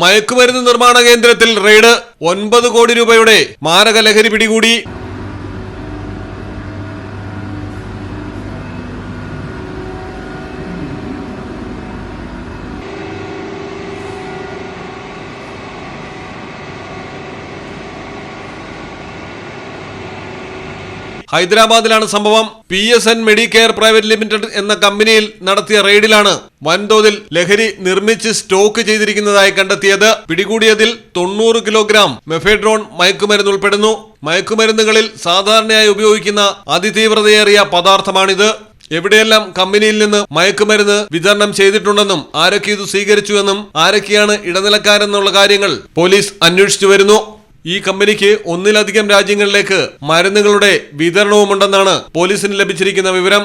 മയക്കുമരുന്ന് നിർമ്മാണ കേന്ദ്രത്തിൽ റെയ്ഡ് ഒൻപത് കോടി രൂപയുടെ മാരക ലഹരി പിടികൂടി. ഹൈദരാബാദിലാണ് സംഭവം. P S N Medicare private limited എന്ന കമ്പനിയിൽ നടത്തിയ റെയ്ഡിലാണ് വൻതോതിൽ ലഹരി നിർമ്മിച്ച് സ്റ്റോക്ക് ചെയ്തിരിക്കുന്നതായി കണ്ടെത്തിയത്. പിടികൂടിയതിൽ തൊണ്ണൂറ് കിലോഗ്രാം മെഫെഡ്രോൺ മയക്കുമരുന്ന് ഉൾപ്പെടുന്നു. മയക്കുമരുന്നുകളിൽ സാധാരണയായി ഉപയോഗിക്കുന്ന അതിതീവ്രതയേറിയ പദാർത്ഥമാണിത്. എവിടെയെല്ലാം കമ്പനിയിൽ നിന്ന് മയക്കുമരുന്ന് വിതരണം ചെയ്തിട്ടുണ്ടെന്നും ആരൊക്കെ ഇത് സ്വീകരിച്ചുവെന്നും ആരൊക്കെയാണ് ഇടനിലക്കാരെന്നുള്ള കാര്യങ്ങൾ പോലീസ് അന്വേഷിച്ചു വരുന്നു. ഈ കമ്പനിക്ക് ഒന്നിലധികം രാജ്യങ്ങളിലേക്ക് മരുന്നുകളുടെ വിതരണവുമുണ്ടെന്നാണ് പോലീസിന് ലഭിച്ചിരിക്കുന്ന വിവരം.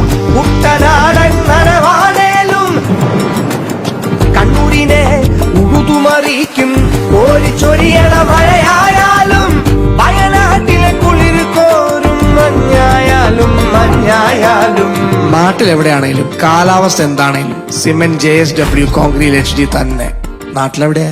ഉഴുതുമറിയിക്കും ഓടിച്ചൊരിയണ മഴയായാലും വയനാട്ടിലെ കുളിർ കോരും മഞ്ഞായാലും മഞ്ഞായാലും. എവിടെയാണെങ്കിലും കാലാവസ്ഥ എന്താണെങ്കിലും cement J S W concrete H D തന്നെ. നാട്ടിലെവിടെയാ?